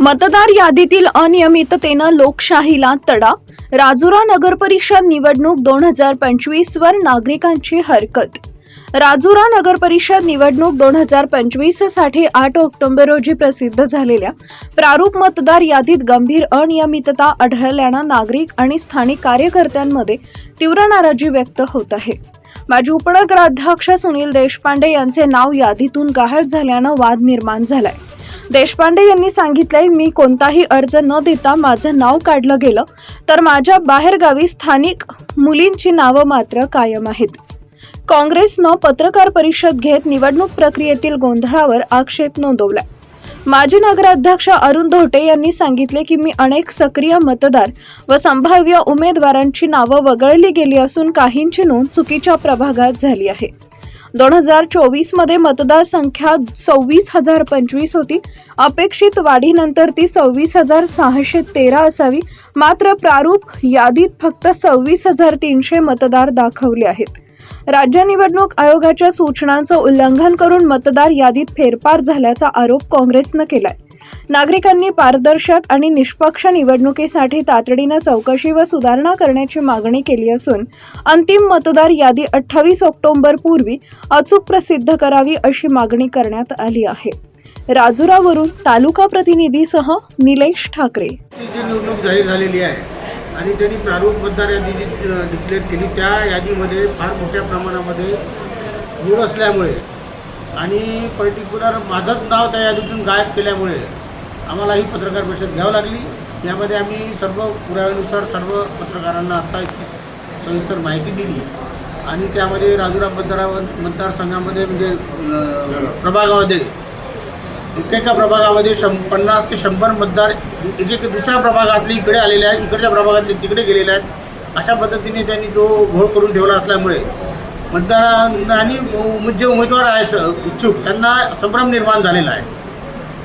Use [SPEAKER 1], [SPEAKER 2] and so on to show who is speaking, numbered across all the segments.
[SPEAKER 1] मतदार यादीतील अनियमिततेनं लोकशाहीला तडा. राजुरा नगरपरिषद निवडणूक दोन हजार पंचवीस वर नागरिकांची हरकत. राजुरा नगरपरिषद निवडणूक दोन हजार पंचवीससाठी आठ ऑक्टोबर रोजी प्रसिद्ध झालेल्या प्रारूप मतदार यादीत गंभीर अनियमितता आढळल्यानं नागरिक आणि स्थानिक कार्यकर्त्यांमध्ये तीव्र नाराजी व्यक्त होत आहे. माजी उपनगराध्यक्ष सुनील देशपांडे यांचे नाव यादीतून गाहळ झाल्यानं वाद निर्माण झालाय. देशपांडे यांनी सांगितलंय मी कोणताही अर्ज न देता माझं नाव काढलं गेलं तर माझ्या बाहेरगावी स्थानिक मुलींची नावं मात्र कायम आहेत. काँग्रेसनं पत्रकार परिषद घेत निवडणूक प्रक्रियेतील गोंधळावर आक्षेप नोंदवलाय. माजी नगराध्यक्ष अरुण धोटे यांनी सांगितले की मी अनेक सक्रिय मतदार व संभाव्य उमेदवारांची नावं वगळली गेली असून काहींची नोंद चुकीच्या प्रभागात झाली आहे. दोन हजार चोवीसमध्ये मतदार संख्या सव्वीस हजार पंचवीस होती. अपेक्षित वाढीनंतर ती सव्वीस हजार सहाशे तेरा असावी. मात्र प्रारूप यादीत फक्त सव्वीस हजार तीनशे मतदार दाखवले आहेत. राज्य निवडणूक आयोगाच्या सूचनांचं उल्लंघन करून मतदार यादीत फेरफार झाल्याचा आरोप काँग्रेसनं केलाय. नागरिकांनी पारदर्शक आणि निष्पक्ष निवडणुकीसाठी तातडीनं चौकशी व सुधारणा करण्याची मागणी केली असून अंतिम मतदार यादी अठ्ठावीस ऑक्टोबर पूर्वी अचूक प्रसिद्ध करावी अशी मागणी करण्यात आली आहे. राजुरावरून तालुका प्रतिनिधीसह निलेश ठाकरे.
[SPEAKER 2] जी निवडणूक जाहीर झालेली आहे आणि त्यांनी प्रारूप मतदार यादी जी डिक्लेअर केली. त्या यादीमध्ये फार मोठ्या प्रमाणामध्ये मूळ असल्यामुळे आणि पर्टिक्युलर माझंच नाव त्या यादीतून गायब केल्यामुळे आम्हाला ही पत्रकार परिषद घ्यावी लागली. यामध्ये आम्ही सर्व पुराव्यानुसार सर्व पत्रकारांना आत्ता इतकी सविस्तर माहिती दिली. आणि त्यामध्ये राजुराम मतदारा मतदारसंघामध्ये म्हणजे प्रभागामध्ये एकेका प्रभागामध्ये शं पन्नास ते शंभर मतदार एक एक दुसऱ्या प्रभागातले इकडे आलेले आहेत इकडच्या प्रभागातले तिकडे गेलेले आहेत. अशा पद्धतीने त्यांनी तो घोळ करून ठेवला असल्यामुळे मतदार आणि जे उमेदवार आहे इच्छुक त्यांना संभ्रम निर्माण झालेला आहे.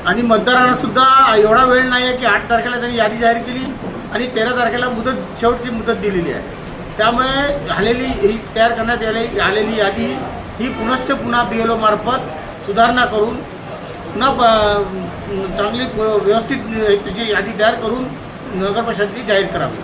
[SPEAKER 2] आणि मतदारांना सुद्धा एवढा वेळ नाही आहे की आठ तारखेला त्यांनी यादी जाहीर केली आणि तेरा तारखेला मुदत शेवटची मुदत दिलेली आहे. त्यामुळे झालेली ही तयार करण्यात आलेली आलेली यादी ही पुनश्च पुन्हा बी एल ओमार्फत सुधारणा करून पुन्हा चांगली व्यवस्थित त्याची यादी तयार करून नगरपरिषदेने जाहीर करावी.